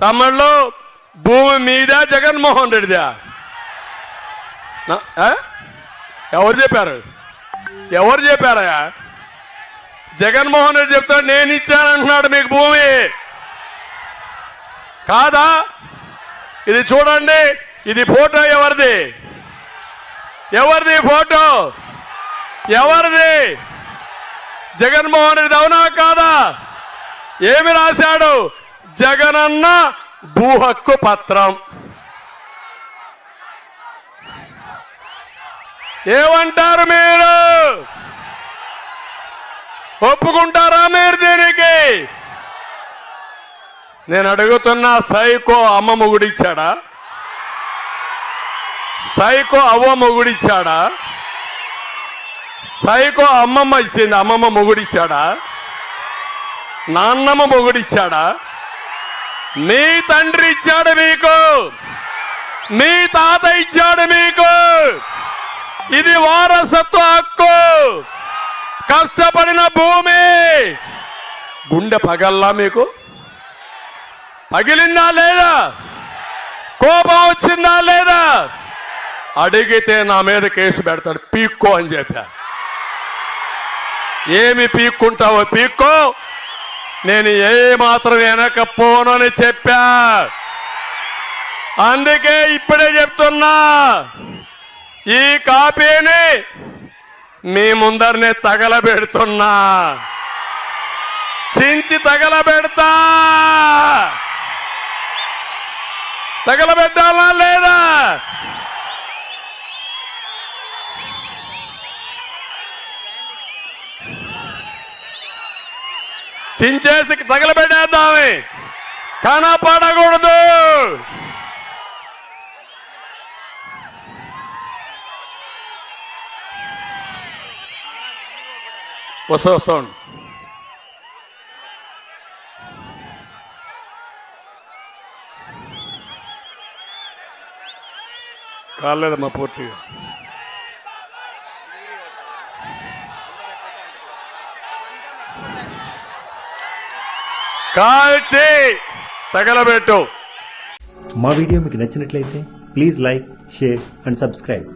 తమిళ్ళో భూమి మీద జగన్మోహన్ రెడ్డిదా. ఆ? ఎవరు చెప్పారు? ఎవరు చెప్పారయ్యా జగన్మోహన్ రెడ్డి చెప్తాడు నేను ఇచ్చానంటున్నాడు మీకు భూమి. కాదా? ఇది చూడండి ఇది ఫోటో ఎవరిది? ఎవరిది ఫోటో? ఎవరిది? జగన్మోహన్ రెడ్డి అవునా కాదా? ఏమి రాశాడు? జగనన్న భూ హక్కు పత్రం. ఏమంటారు మీరు? ఒప్పుకుంటారా మీరు దీనికి? నేను అడుగుతున్నా సైకో అమ్మ మొగుడిచ్చాడా? సైకో అవ్వ మొగుడిచ్చాడా? సైకో అమ్మమ్మ ఇచ్చింది అమ్మమ్మ మొగుడిచ్చాడా? నాన్నమ్మ మొగుడిచ్చాడా? మీ తండ్రి ఇచ్చాడు మీకు. మీ తాత ఇచ్చాడు మీకు. ఇది వారసత్వ హక్కు. కష్టపడిన భూమి. గుండె పగల్లా మీకు? పగిలిందా లేదా? కోపం వచ్చిందా లేదా? అడిగితే నా మీద కేసు పెడతాడు. పీక్కో అని చెప్పా. ఏమి పీక్కుంటావో పీక్కో. నేను ఏ మాత్రం వెనకపోను అని చెప్పా. అందుకే ఇప్పుడే చెప్తున్నా ఈ కాపీని మీ ముందరనే తగలబెడుతున్నా. చించి తగలబెడతా. తగలబెట్టాలా లేదా? చించేసి తగలబెట్టేద్దామే. కనపడకూడదు వస్తా వస్తా వస్తాను కాలేదమ్మా పూర్తిగా. కాల్చి తగలబెట్టు. మా వీడియో మీకు నచ్చినట్లయితే please like share and subscribe.